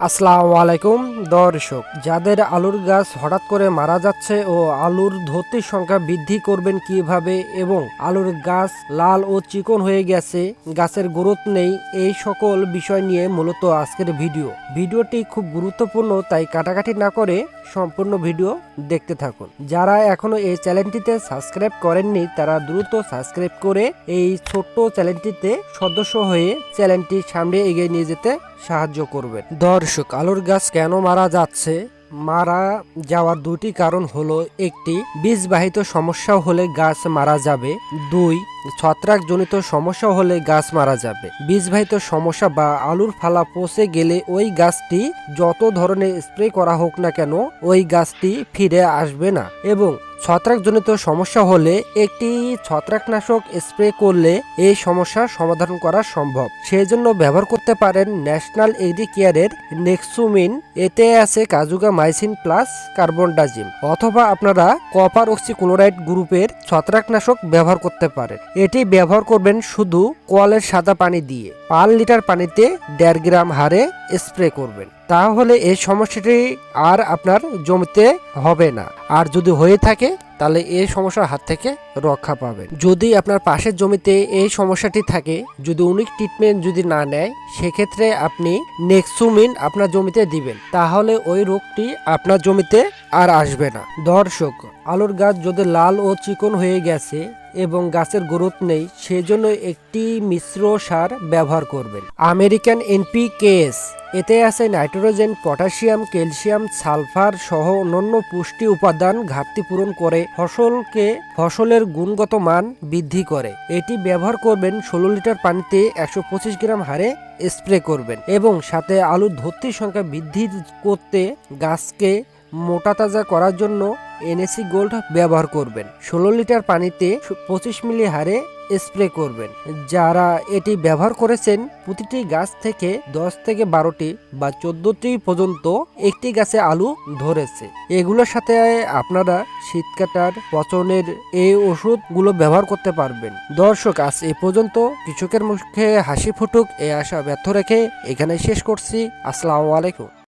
আসসালামু আলাইকুম দর্শক, যাদের আলুর গাছ হঠাৎ করে মারা যাচ্ছে ও আলুর ধর্তির সংখ্যা বৃদ্ধি করবেন কীভাবে এবং আলুর গাছ লাল ও চিকন হয়ে গেছে, গাছের গ্রোথ নেই, এই সকল বিষয় নিয়ে মূলত আজকের ভিডিও। ভিডিওটি খুব গুরুত্বপূর্ণ, তাই কাটাকাটি না করে সম্পূর্ণ ভিডিও দেখতে থাকুন। যারা এখনও এই চ্যানেলটিতে সাবস্ক্রাইব করেননি, তারা দ্রুত সাবস্ক্রাইব করে এই ছোট্ট চ্যানেলটিতে সদস্য হয়ে চ্যানেলটি সামনে এগিয়ে নিয়ে যেতে সাহায্য করবেন। দর্শক, আলুর গাছ কেন মারা যাচ্ছে? মারা যাওয়ার দুটি কারণ হলো, একটি, বীজবাহিত সমস্যা হলে গাছ মারা যাবে। দুই, ছত্রাকজনিত সমস্যা হলে গাছ মারা যাবে। বীজবাহিত সমস্যা বা আলুর ফালা পচে গেলে ওই গাছটি যত ধরনের স্প্রে করা হোক না কেন, ওই গাছটি ফিরে আসবে না। এবং ছত্রাকজনিত সমস্যা হলে একটি ছত্রাকনাশক স্প্রে করলে এই সমস্যার সমাধান করা সম্ভব। সেই জন্য ব্যবহার করতে পারেন ন্যাশনাল এগ্রি কেয়ারের নেক্সুমিন, এতে আছে kasugamycin plus carbendazim অথবা আপনারা কপার অক্সিক্লোরাইড গ্রুপের ছত্রাকনাশক ব্যবহার করতে পারেন। এটি ব্যবহার করবেন শুধু কলের সাদা পানি দিয়ে। পার লিটার পানিতে দেড় গ্রাম হারে স্প্রে করবেন। তাহলে এই সমস্যাটি আর আপনার জমিতে হবে না। আর যদি হয়ে থাকে, তাহলে এই সমস্যার হাত থেকে রক্ষা পাবেন। যদি আপনার পাশের জমিতে এই সমস্যাটি থাকে, যদি উনিক ট্রিটমেন্ট যদি না নেয়, সেক্ষেত্রে আপনি নেক্সুমিন আপনার জমিতে দিবেন। তাহলে ওই রোগটি আপনার জমিতে আর আসবে না। দর্শক আলুর গাছ যদি লাল ও চিকন হয়ে গেছে এবং গাছের গ্রোথ নেই, সেজন্য একটি মিশ্র সার ব্যবহার করবেন। আমেরিকান এনপিকেএস, এতে আছে নাইট্রোজেন, পটাশিয়াম, ক্যালসিয়াম, সালফার সহ অন্যান্য পুষ্টি উপাদান ঘাটতি পূরণ করে ফসলকে, ফসলের গুণগত মান বৃদ্ধি করে। এটি ব্যবহার করবেন ষোলো লিটার পানিতে একশো পঁচিশ গ্রাম হারে স্প্রে করবেন এবং সাথে আলুর ধরতির সংখ্যা বৃদ্ধি করতে গাছকে মোটা তাজা করার জন্য এনএসি গোল্ড ব্যবহার করবেন। ষোলো লিটার পানিতে পঁচিশ মিলি হারে স্প্রে করবেন। যারা এটি ব্যবহার করেছেন, প্রতিটি গাছ থেকে দশ থেকে বারোটি বা চোদ্দটি পর্যন্ত একটি গাছে আলু ধরেছে। এগুলোর সাথে আপনারা শীতকাটার পচনের এই ওষুধগুলো ব্যবহার করতে পারবেন। দর্শক, আজ এ পর্যন্ত। কৃষকের মুখে হাসি ফুটুক, এ আশা ব্যর্থ রেখে এখানে শেষ করছি। আসসালামু আলাইকুম।